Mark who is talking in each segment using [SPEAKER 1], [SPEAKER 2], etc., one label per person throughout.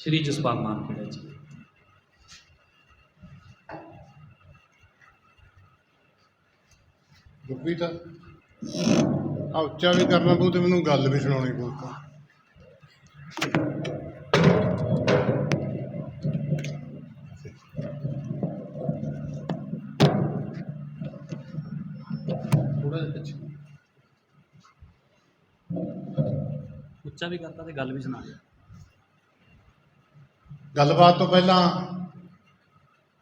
[SPEAKER 1] ਸ਼੍ਰੀ ਜਸਪਾਲ ਮਾਨਖੇੜਾ ਜੀ
[SPEAKER 2] ਗੁਰਪ੍ਰੀਤ ਆ ਉੱਚਾ ਵੀ ਕਰਨਾ ਪਊ ਤੇ ਮੈਨੂੰ ਗੱਲ ਵੀ ਸੁਣਾਉਣੀ ਪਊ ਥੋੜਾ ਜਿਹਾ ਪਿੱਛੇ।
[SPEAKER 1] ਉੱਚਾ ਵੀ ਕਰਤਾ ਤੇ ਗੱਲ ਵੀ ਸੁਣਾ ਦਿਆ
[SPEAKER 2] ਗੱਲਬਾਤ ਤੋਂ ਪਹਿਲਾਂ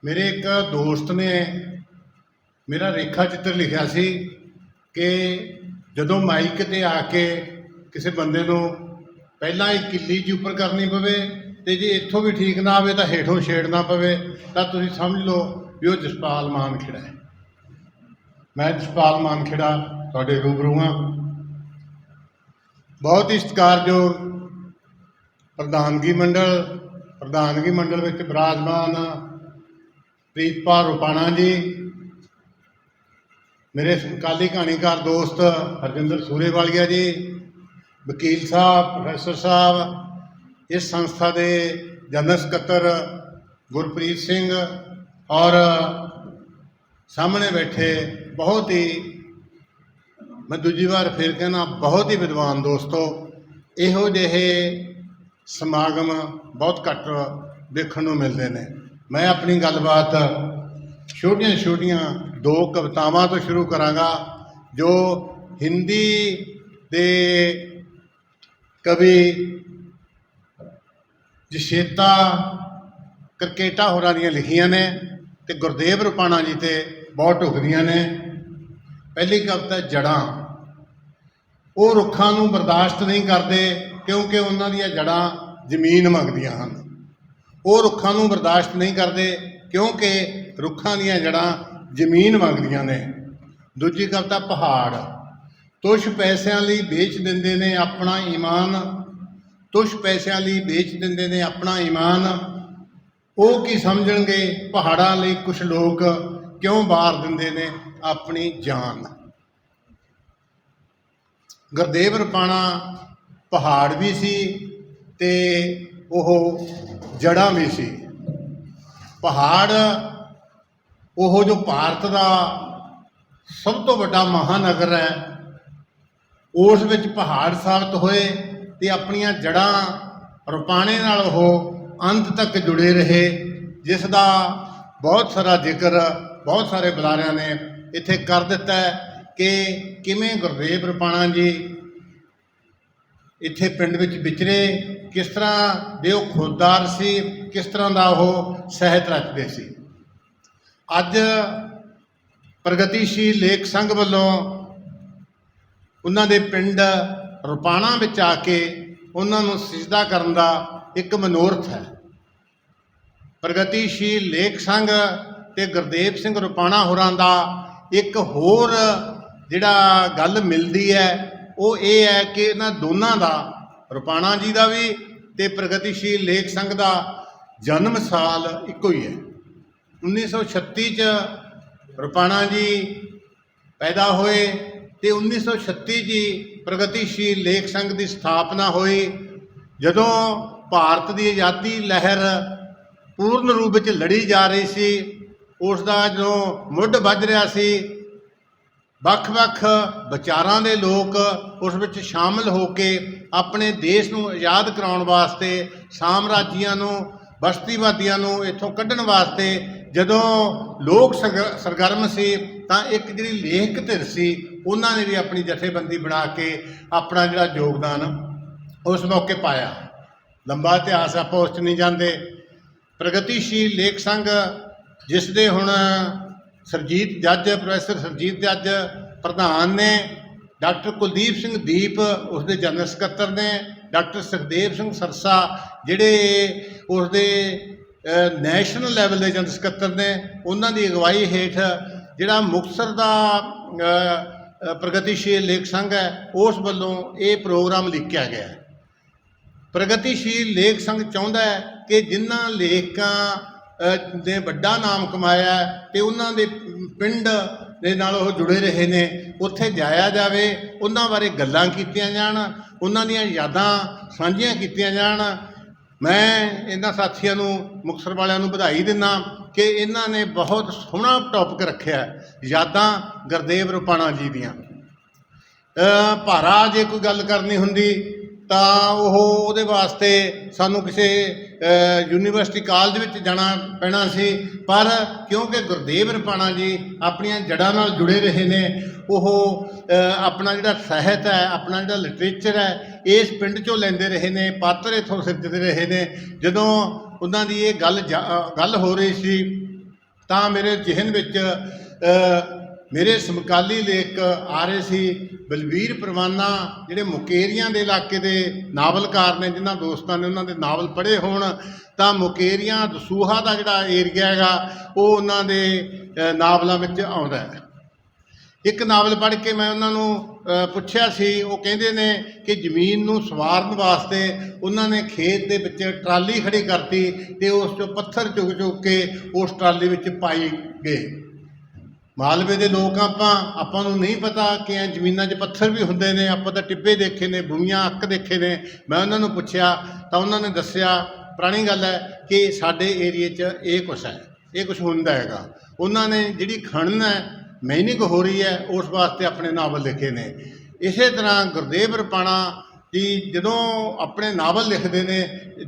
[SPEAKER 2] ਮੇਰੇ ਇੱਕ ਦੋਸਤ ਨੇ ਮੇਰਾ ਰੇਖਾ ਚਿੱਤਰ ਲਿਖਿਆ ਸੀ ਕਿ ਜਦੋਂ ਮਾਈਕ ਤੇ ਆ ਕੇ ਕਿਸੇ ਬੰਦੇ ਨੂੰ ਪਹਿਲਾਂ ਇਹ ਕਿੱਲੀ ਜੀ ਉੱਪਰ ਕਰਨੀ ਪਵੇ ਤੇ ਜੇ ਇੱਥੋਂ ਵੀ ਠੀਕ ਨਾ ਆਵੇ ਤਾਂ ਹੇਠੋਂ ਛੇੜਨਾ ਪਵੇ, ਤਾਂ ਤੁਸੀਂ ਸਮਝ ਲਓ ਵੀ ਉਹ ਜਸਪਾਲ ਮਾਨ ਮਾਨਖੇੜਾ ਹੈ। ਮੈਂ ਜਸਪਾਲ ਮਾਨ ਮਾਨਖੇੜਾ, ਤੁਹਾਡੇ ਰੂਬਰੂ ਹਾਂ। ਬਹੁਤ ਹੀ ਸਤਿਕਾਰਯੋਗ ਪ੍ਰਧਾਨਗੀ ਮੰਡਲ ਪ੍ਰਧਾਨਗੀ ਮੰਡਲ ਵਿੱਚ ਬਿਰਾਜਮਾਨ ਪ੍ਰੀਤਪਾਲ ਰੁਪਾਣਾ ਜੀ, ਮੇਰੇ ਸਮਕਾਲੀ ਕਹਾਣੀਕਾਰ ਦੋਸਤ ਹਰਜਿੰਦਰ ਸੂਰੇਵਾਲੀਆ ਜੀ, ਵਕੀਲ ਸਾਹਿਬ, ਪ੍ਰੋਫੈਸਰ ਸਾਹਿਬ, ਇਸ ਸੰਸਥਾ ਦੇ ਜਨਰਲ ਸਕੱਤਰ ਗੁਰਪ੍ਰੀਤ ਸਿੰਘ ਔਰ ਸਾਹਮਣੇ ਬੈਠੇ ਬਹੁਤ ਹੀ, ਮੈਂ ਦੂਜੀ ਵਾਰ ਫਿਰ ਕਹਿਣਾ, ਬਹੁਤ ਹੀ ਵਿਦਵਾਨ ਦੋਸਤੋ, ਇਹੋ ਜਿਹੇ ਸਮਾਗਮ ਬਹੁਤ ਘੱਟ ਦੇਖਣ ਨੂੰ ਮਿਲਦੇ ਨੇ। ਮੈਂ ਆਪਣੀ ਗੱਲਬਾਤ ਛੋਟੀਆਂ ਛੋਟੀਆਂ ਦੋ ਕਵਿਤਾਵਾਂ ਤੋਂ ਸ਼ੁਰੂ ਕਰਾਂਗਾ, ਜੋ ਹਿੰਦੀ ਦੇ ਕਵੀ ਜਸ਼ੇਤਾ ਕਰਕੇਟਾ ਹੋਰਾਂ ਦੀਆਂ ਲਿਖੀਆਂ ਨੇ ਤੇ ਗੁਰਦੇਵ ਰੁਪਾਣਾ ਜੀ ਤੇ ਬਹੁਤ ਢੁਕਦੀਆਂ ਨੇ। ਪਹਿਲੀ ਕਵਿਤਾ ਜੜਾਂ ਉਹ ਰੁੱਖਾਂ ਨੂੰ ਬਰਦਾਸ਼ਤ ਨਹੀਂ ਕਰਦੇ ਕਿਉਂਕਿ ਉਹਨਾਂ ਦੀਆਂ ਜੜਾਂ ਜ਼ਮੀਨ ਮੰਗਦੀਆਂ ਹਨ। ਉਹ ਰੁੱਖਾਂ ਨੂੰ ਬਰਦਾਸ਼ਤ ਨਹੀਂ ਕਰਦੇ ਕਿਉਂਕਿ ਰੁੱਖਾਂ ਦੀਆਂ ਜੜਾਂ ਜ਼ਮੀਨ ਮੰਗਦੀਆਂ ਨੇ। ਦੂਜੀ ਕਵਿਤਾ ਪਹਾੜ। ਤੁਸ਼ ਪੈਸਿਆਂ ਲਈ ਵੇਚ ਦਿੰਦੇ ਨੇ ਆਪਣਾ ਈਮਾਨ। ਤੁਸ਼ ਪੈਸਿਆਂ ਲਈ ਵੇਚ ਦਿੰਦੇ ਨੇ ਆਪਣਾ ਈਮਾਨ। ਉਹ ਕੀ ਸਮਝਣਗੇ? ਪਹਾੜਾਂ ਲਈ ਕੁਝ ਲੋਕ ਕਿਉਂ ਬਾਰ ਦਿੰਦੇ ਨੇ ਆਪਣੀ ਜਾਨ? ਗੁਰਦੇਵ ਰਪਾਣਾ ਪਹਾੜ ਵੀ ਸੀ ਤੇ ਉਹ ਜੜਾਂ ਵੀ ਸੀ। ਪਹਾੜ ਉਹ ਜੋ ਭਾਰਤ ਦਾ ਸਭ ਤੋਂ ਵੱਡਾ ਮਹਾਨਗਰ ਹੈ, ਉਸ ਵਿੱਚ ਪਹਾੜ ਸਾਬਤ ਹੋਏ ਤੇ ਆਪਣੀਆਂ ਜੜਾਂ ਰੁਪਾਣੇ ਨਾਲ ਉਹ ਅੰਤ ਤੱਕ ਜੁੜੇ ਰਹੇ, ਜਿਸ ਦਾ ਬਹੁਤ ਸਾਰਾ ਜ਼ਿਕਰ ਬਹੁਤ ਸਾਰੇ ਬੁਲਾਰਿਆਂ ਨੇ ਇੱਥੇ ਕਰ ਦਿੱਤਾ ਕਿ ਕਿਵੇਂ ਗੁਰਦੇਵ ਰੁਪਾਣਾ ਜੀ ਇੱਥੇ ਪਿੰਡ ਵਿੱਚ ਵਿਚਰੇ ਕਿਸ ਤਰ੍ਹਾਂ ਦੇ ਉਹ ਖੁਦਦਾਰ ਸੀ, ਕਿਸ ਤਰ੍ਹਾਂ ਦਾ ਉਹ ਸਹਿਤ ਰੱਖਦੇ ਸੀ। ਅੱਜ ਪ੍ਰਗਤੀਸ਼ੀਲ ਲੇਖ ਸੰਘ ਵੱਲੋਂ ਉਹਨਾਂ ਦੇ ਪਿੰਡ ਰੁਪਾਣਾ ਵਿੱਚ ਆ ਕੇ ਉਹਨਾਂ ਨੂੰ ਸਜਦਾ ਕਰਨ ਦਾ ਇੱਕ ਮਨੋਰਥ ਹੈ। ਪ੍ਰਗਤੀਸ਼ੀਲ ਲੇਖ ਸੰਘ ਤੇ ਗੁਰਦੇਵ ਸਿੰਘ ਰੁਪਾਣਾ ਹੋਰਾਂ ਦਾ ਇੱਕ ਹੋਰ ਜਿਹੜਾ ਗੱਲ ਮਿਲਦੀ ਹੈ ਉਹ ਇਹ ਹੈ ਕਿ ਇਹਨਾਂ ਦੋਨਾਂ ਦਾ, ਰੁਪਾਣਾ ਜੀ ਦਾ ਵੀ ਤੇ ਪ੍ਰਗਤੀਸ਼ੀਲ ਲੇਖ ਸੰਘ ਦਾ ਜਨਮ ਸਾਲ ਇੱਕੋ ਹੀ ਹੈ। 1936 ਚ ਰੁਪਾਣਾ ਜੀ ਪੈਦਾ ਹੋਏ ਤੇ 1936 ਜੀ ਪ੍ਰਗਤੀਸ਼ੀਲ ਲੇਖ ਸੰਘ ਦੀ ਸਥਾਪਨਾ ਹੋਈ, ਜਦੋਂ ਭਾਰਤ ਦੀ ਆਜ਼ਾਦੀ ਲਹਿਰ ਪੂਰਨ ਰੂਪ ਵਿੱਚ ਲੜੀ ਜਾ ਰਹੀ ਸੀ, ਉਸ ਦਾ ਜਦੋਂ ਮੁੱਢ ਵੱਜ ਰਿਹਾ ਸੀ ਵੱਖ-ਵੱਖ ਵਿਚਾਰਾਂ ਦੇ ਲੋਕ ਉਸ ਵਿੱਚ ਸ਼ਾਮਲ ਹੋ ਕੇ ਆਪਣੇ ਦੇਸ਼ ਨੂੰ ਆਜ਼ਾਦ ਕਰਾਉਣ ਵਾਸਤੇ ਸਾਮਰਾਜੀਆਂ ਨੂੰ, ਬਸਤੀਵਾਦੀਆਂ ਨੂੰ ਇੱਥੋਂ ਕੱਢਣ ਵਾਸਤੇ ਜਦੋਂ ਲੋਕ ਸਰਗ- ਸਰਗਰਮ ਸੀ ਤਾਂ ਇੱਕ ਜਿਹੜੀ ਲੇਖਕ ਧਿਰ ਸੀ, ਉਹਨਾਂ ਨੇ ਵੀ ਆਪਣੀ ਜਥੇਬੰਦੀ ਬਣਾ ਕੇ ਆਪਣਾ ਜਿਹੜਾ ਯੋਗਦਾਨ ਉਸ ਮੌਕੇ ਪਾਇਆ। ਲੰਬਾ ਇਤਿਹਾਸ ਆਪਾਂ ਉਸ 'ਚ ਨਹੀਂ ਜਾਂਦੇ। ਪ੍ਰਗਤੀਸ਼ੀਲ ਲੇਖ ਸੰਘ ਜਿਸ ਦੇ ਹੁਣ ਸਰਜੀਤ ਜੱਜ, ਪ੍ਰੋਫੈਸਰ ਸਰਜੀਤ ਜੱਜ, ਪ੍ਰਧਾਨ ਨੇ ਡਾਕਟਰ ਕੁਲਦੀਪ ਸਿੰਘ ਦੀਪ ਉਸ ਦੇ ਜਨਰਲ ਸਕੱਤਰ ਨੇ, ਡਾਕਟਰ ਸੁਖਦੇਵ ਸਿੰਘ ਸਰਸਾ, ਜਿਹੜੇ ਉਸ ਦੇ ਨੈਸ਼ਨਲ ਲੈਵਲ ਦੇ ਜਨਰਲ ਸਕੱਤਰ ਨੇ, ਉਹਨਾਂ ਦੀ ਅਗਵਾਈ ਹੇਠ ਜਿਹੜਾ ਮੁਕਤਸਰ ਦਾ ਪ੍ਰਗਤੀਸ਼ੀਲ ਲੇਖ ਸੰਘ ਹੈ, ਉਸ ਵੱਲੋਂ ਇਹ ਪ੍ਰੋਗਰਾਮ ਲਿਖਿਆ ਗਿਆ ਹੈ। ਪ੍ਰਗਤੀਸ਼ੀਲ ਲੇਖ ਸੰਘ ਚਾਹੁੰਦਾ ਹੈ ਕਿ ਜਿਨ੍ਹਾਂ ਲੇਖਕਾਂ ਨੇ ਵੱਡਾ ਨਾਮ ਕਮਾਇਆ ਹੈ ਤੇ ਉਹਨਾਂ ਦੇ ਪਿੰਡ ਦੇ ਨਾਲ ਉਹ ਜੁੜੇ ਰਹੇ ਨੇ ਉੱਥੇ ਜਾਇਆ ਜਾਵੇ ਉਹਨਾਂ ਬਾਰੇ ਗੱਲਾਂ ਕੀਤੀਆਂ ਜਾਣ ਉਹਨਾਂ ਦੀਆਂ ਯਾਦਾਂ ਸਾਂਝੀਆਂ ਕੀਤੀਆਂ ਜਾਣ। ਮੈਂ ਇਹਨਾਂ ਸਾਥੀਆਂ ਨੂੰ ਮੁਕਤਸਰ ਵਾਲਿਆਂ ਨੂੰ ਵਧਾਈ ਦਿੰਦਾ ਕਿ ਇਹਨਾਂ ਨੇ ਬਹੁਤ ਸੋਹਣਾ ਟੌਪਿਕ ਰੱਖਿਆ ਯਾਦਾਂ ਗੁਰਦੇਵ ਰੁਪਾਣਾ ਜੀ ਦੀਆਂ। ਅ, ਭਾਰਾ ਜੇ ਕੋਈ ਗੱਲ ਕਰਨੀ ਹੁੰਦੀ ਤਾਂ ਉਹ ਉਹਦੇ ਵਾਸਤੇ ਸਾਨੂੰ ਕਿਸੇ ਯੂਨੀਵਰਸਿਟੀ ਕਾਲਜ ਵਿੱਚ ਜਾਣਾ ਪੈਣਾ ਸੀ। ਪਰ ਕਿਉਂਕਿ ਗੁਰਦੇਵ ਰਪਾਣਾ ਜੀ ਆਪਣੀਆਂ ਜੜ੍ਹਾਂ ਨਾਲ ਜੁੜੇ ਰਹੇ ਨੇ, ਉਹ ਆਪਣਾ ਜਿਹੜਾ ਸਾਹਿਤ ਹੈ, ਆਪਣਾ ਜਿਹੜਾ ਲਿਟਰੇਚਰ ਹੈ, ਇਸ ਪਿੰਡ ਚੋਂ ਲੈਂਦੇ ਰਹੇ ਨੇ, ਪਾਤਰ ਇੱਥੋਂ ਸਿਰਜਦੇ ਰਹੇ ਨੇ। ਜਦੋਂ ਉਹਨਾਂ ਦੀ ਇਹ ਗੱਲ ਜਾ- ਗੱਲ ਹੋ ਰਹੀ ਸੀ, ਤਾਂ ਮੇਰੇ ਜ਼ਿਹਨ ਵਿੱਚ ਮੇਰੇ ਸਮਕਾਲੀ ਲੇਖ ਆ ਰਹੇ ਸੀ ਬਲਵੀਰ ਪਰਵਾਨਾ, ਜਿਹੜੇ ਮੁਕੇਰੀਆਂ ਦੇ ਇਲਾਕੇ ਦੇ ਨਾਵਲਕਾਰ ਨੇ, ਜਿਨ੍ਹਾਂ ਦੋਸਤਾਂ ਨੇ ਉਹਨਾਂ ਦੇ ਨਾਵਲ ਪੜ੍ਹੇ ਹੋਣ, ਤਾਂ ਮੁਕੇਰੀਆਂ ਦਸੂਹਾ ਦਾ ਜਿਹੜਾ ਏਰੀਆ ਹੈਗਾ, ਉਹ ਉਹਨਾਂ ਦੇ ਨਾਵਲਾਂ ਵਿੱਚ ਆਉਂਦਾ ਹੈ। ਇੱਕ ਨਾਵਲ ਪੜ੍ਹ ਕੇ ਮੈਂ ਉਹਨਾਂ ਨੂੰ ਪੁੱਛਿਆ ਸੀ, ਉਹ ਕਹਿੰਦੇ ਨੇ ਕਿ ਜ਼ਮੀਨ ਨੂੰ ਸਵਾਰਨ ਵਾਸਤੇ ਉਹਨਾਂ ਨੇ ਖੇਤ ਦੇ ਵਿੱਚ ਟਰਾਲੀ ਖੜੀ ਕਰਤੀ ਤੇ ਉਸ ਚੋਂ ਪੱਥਰ ਚੁੱਕ ਚੁੱਕ ਕੇ ਉਸ ਟਰਾਲੀ ਵਿੱਚ ਪਾਈ ਗਏ। ਮਾਲਵੇ ਦੇ ਲੋਕ ਆਪਾਂ ਆਪਾਂ ਨੂੰ ਨਹੀਂ ਪਤਾ ਕਿ ਇਹ ਜ਼ਮੀਨਾਂ 'ਚ ਪੱਥਰ ਵੀ ਹੁੰਦੇ ਨੇ, ਆਪਾਂ ਤਾਂ ਟਿੱਬੇ ਦੇਖੇ ਨੇ ਭੂਮੀਆਂ ਅੱਕ ਦੇਖੇ ਨੇ। ਮੈਂ ਉਹਨਾਂ ਨੂੰ ਪੁੱਛਿਆ, ਤਾਂ ਉਹਨਾਂ ਨੇ ਦੱਸਿਆ, ਪੁਰਾਣੀ ਗੱਲ ਹੈ ਕਿ ਸਾਡੇ ਏਰੀਏ 'ਚ ਇਹ ਕੁਛ ਹੈ, ਇਹ ਕੁਛ ਹੁੰਦਾ ਹੈਗਾ। ਉਹਨਾਂ ਨੇ ਜਿਹੜੀ ਖਣਨ ਹੈ ਮਾਈਨਿੰਗ ਹੋ ਰਹੀ ਹੈ, ਉਸ ਵਾਸਤੇ ਆਪਣੇ ਨਾਵਲ ਲਿਖੇ ਨੇ। ਇਸੇ ਤਰ੍ਹਾਂ ਗੁਰਦੇਵ ਰਪਾਣਾ ਕਿ ਜਦੋਂ ਆਪਣੇ ਨਾਵਲ ਲਿਖਦੇ ਨੇ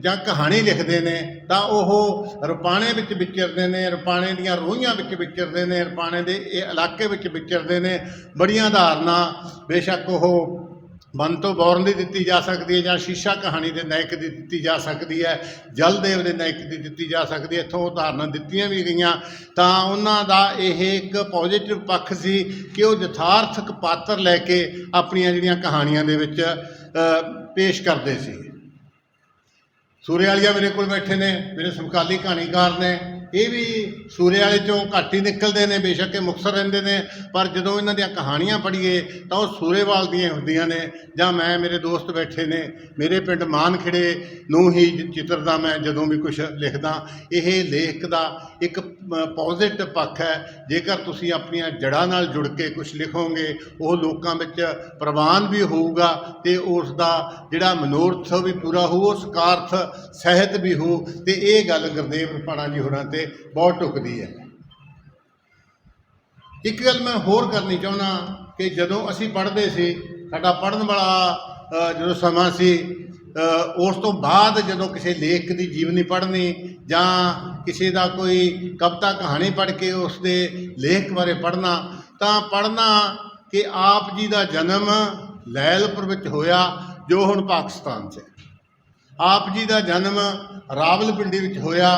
[SPEAKER 2] ਜਾਂ ਕਹਾਣੀ ਲਿਖਦੇ ਨੇ, ਤਾਂ ਉਹ ਰਪਾਣੇ ਵਿੱਚ ਵਿਚਰਦੇ ਨੇ, ਰੁਪਾਣੇ ਦੀਆਂ ਰੋਹੀਆਂ ਵਿੱਚ ਵਿਚਰਦੇ ਨੇ, ਰਪਾਣੇ ਦੇ ਇਹ ਇਲਾਕੇ ਵਿੱਚ ਵਿਚਰਦੇ ਨੇ। ਬੜੀਆਂ ਧਾਰਨਾ, ਬੇਸ਼ੱਕ ਉਹ ਮਨ ਤੋਂ ਬੌਰਨ ਦੀ ਦਿੱਤੀ ਜਾ ਸਕਦੀ ਹੈ ਜਾਂ ਸ਼ੀਸ਼ਾ ਕਹਾਣੀ ਦੇ ਨਾਇਕ ਦੀ ਦਿੱਤੀ ਜਾ ਸਕਦੀ ਹੈ, ਜਲਦੇਵ ਦੇ ਨਾਇਕ ਦੀ ਦਿੱਤੀ ਜਾ ਸਕਦੀ ਹੈ। ਇੱਥੋਂ ਉਦਾਹਰਨਾਂ ਦਿੱਤੀਆਂ ਵੀ ਗਈਆਂ। ਤਾਂ ਉਹਨਾਂ ਦਾ ਇਹ ਇੱਕ ਪੋਜ਼ਿਟਿਵ ਪੱਖ ਸੀ ਕਿ ਉਹ ਯਥਾਰਥਕ ਪਾਤਰ ਲੈ ਕੇ ਆਪਣੀਆਂ ਜਿਹੜੀਆਂ ਕਹਾਣੀਆਂ ਦੇ ਵਿੱਚ ਪੇਸ਼ ਕਰਦੇ ਸੀ। ਸੂਰੇ ਵਾਲੀਆ ਮੇਰੇ ਕੋਲ ਬੈਠੇ ਨੇ ਮੇਰੇ ਸਮਕਾਲੀ ਕਹਾਣੀਕਾਰ ਨੇ। ਇਹ ਵੀ ਸੂਰੇ ਵਾਲੇ ਚੋਂ ਘੱਟ ਹੀ ਨਿਕਲਦੇ ਨੇ, ਬੇਸ਼ੱਕ ਇਹ ਮੁਕਤਸਰ ਰਹਿੰਦੇ ਨੇ, ਪਰ ਜਦੋਂ ਇਹਨਾਂ ਦੀਆਂ ਕਹਾਣੀਆਂ ਪੜ੍ਹੀਏ ਤਾਂ ਉਹ ਸੂਰੇਵਾਲ ਦੀਆਂ ਹੁੰਦੀਆਂ ਨੇ। ਜਾਂ ਮੈਂ, ਮੇਰੇ ਦੋਸਤ ਬੈਠੇ ਨੇ, ਮੇਰੇ ਪਿੰਡ ਮਾਨਖੜੇ ਨੂੰ ਹੀ ਚਿੱਤਰਦਾ ਮੈਂ ਜਦੋਂ ਵੀ ਕੁਝ ਲਿਖਦਾ। ਇਹ ਲੇਖ ਦਾ ਇੱਕ ਪੋਜ਼ਿਟਿਵ ਪੱਖ ਹੈ। ਜੇਕਰ ਤੁਸੀਂ ਆਪਣੀਆਂ ਜੜ੍ਹਾਂ ਨਾਲ ਜੁੜ ਕੇ ਕੁਝ ਲਿਖੋਗੇ, ਉਹ ਲੋਕਾਂ ਵਿੱਚ ਪ੍ਰਵਾਨ ਵੀ ਹੋਊਗਾ ਤੇ ਉਸ ਦਾ ਜਿਹੜਾ ਮਨੋਰਥ ਵੀ ਪੂਰਾ ਹੋਊ, ਉਹ ਸਕਾਰਥ ਸਹਿਤ ਵੀ ਹੋ ਤੇ ਇਹ ਗੱਲ ਗੁਰਦੇਵ ਪਾਣਾ ਜੀ ਹੋਰਾਂ ਤੇ ਬਹੁਤ ਢੁਕਦੀ ਹੈ। ਇੱਕ ਗੱਲ ਮੈਂ ਹੋਰ ਕਰਨੀ ਚਾਹੁੰਦਾ ਕਿ ਜਦੋਂ ਅਸੀਂ ਪੜ੍ਹਦੇ ਸੀ, ਸਾਡਾ ਪੜ੍ਹਨ ਵਾਲਾ ਜਦੋਂ ਸਮਾਂ ਸੀ ਉਸ ਤੋਂ ਬਾਅਦ ਜਦੋਂ ਕਿਸੇ ਲੇਖਕ ਦੀ ਜੀਵਨੀ ਪੜ੍ਹਨੀ ਜਾਂ ਕਿਸੇ ਦਾ ਕੋਈ ਕਵਿਤਾ ਕਹਾਣੀ ਪੜ੍ਹ ਕੇ ਉਸ ਦੇ ਲੇਖ ਬਾਰੇ ਪੜ੍ਹਨਾ, ਤਾਂ ਪੜ੍ਹਨਾ ਕਿ ਆਪ ਜੀ ਦਾ ਜਨਮ ਲੈਲਪੁਰ ਵਿੱਚ ਹੋਇਆ, ਜੋ ਹੁਣ ਪਾਕਿਸਤਾਨ 'ਚ ਹੈ। ਆਪ ਜੀ ਦਾ ਜਨਮ ਰਾਵਲਪਿੰਡੀ ਵਿੱਚ ਹੋਇਆ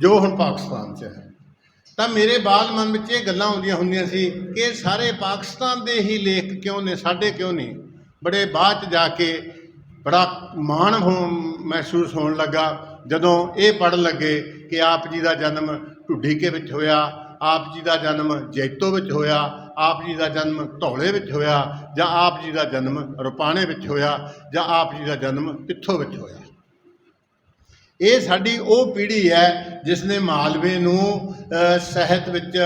[SPEAKER 2] ਜੋ ਹੁਣ ਪਾਕਿਸਤਾਨ 'ਚ ਹੈ। ਤਾਂ ਮੇਰੇ ਬਾਲ ਮਨ ਵਿੱਚ ਇਹ ਗੱਲਾਂ ਆਉਂਦੀਆਂ ਹੁੰਦੀਆਂ ਸੀ ਕਿ ਸਾਰੇ ਪਾਕਿਸਤਾਨ ਦੇ ਹੀ ਲੇਖ ਕਿਉਂ ਨੇ, ਸਾਡੇ ਕਿਉਂ ਨਹੀਂ? ਬੜੇ ਬਾਅਦ 'ਚ ਜਾ ਕੇ ਬੜਾ ਮਾਣ ਹੋ ਮਹਿਸੂਸ ਹੋਣ ਲੱਗਾ ਜਦੋਂ ਇਹ ਪੜ੍ਹਨ ਲੱਗੇ ਕਿ ਆਪ ਜੀ ਦਾ ਜਨਮ ਢੁੱਡੀਕੇ ਵਿੱਚ ਹੋਇਆ, ਆਪ ਜੀ ਦਾ ਜਨਮ ਜੈਤੋ ਵਿੱਚ ਹੋਇਆ, ਆਪ ਜੀ ਦਾ ਜਨਮ ਧੌਲੇ ਵਿੱਚ ਹੋਇਆ ਜਾਂ ਆਪ ਜੀ ਦਾ ਜਨਮ ਰੁਪਾਣੇ ਵਿੱਚ ਹੋਇਆ ਜਾਂ ਆਪ ਜੀ ਦਾ ਜਨਮ ਪਿੱਥੋਂ ਵਿੱਚ ਹੋਇਆ। ਇਹ ਸਾਡੀ ਉਹ ਪੀੜ੍ਹੀ ਹੈ ਜਿਸ ਨੇ ਮਾਲਵੇ ਨੂੰ ਅ, ਸਾਹਿਤ ਵਿੱਚ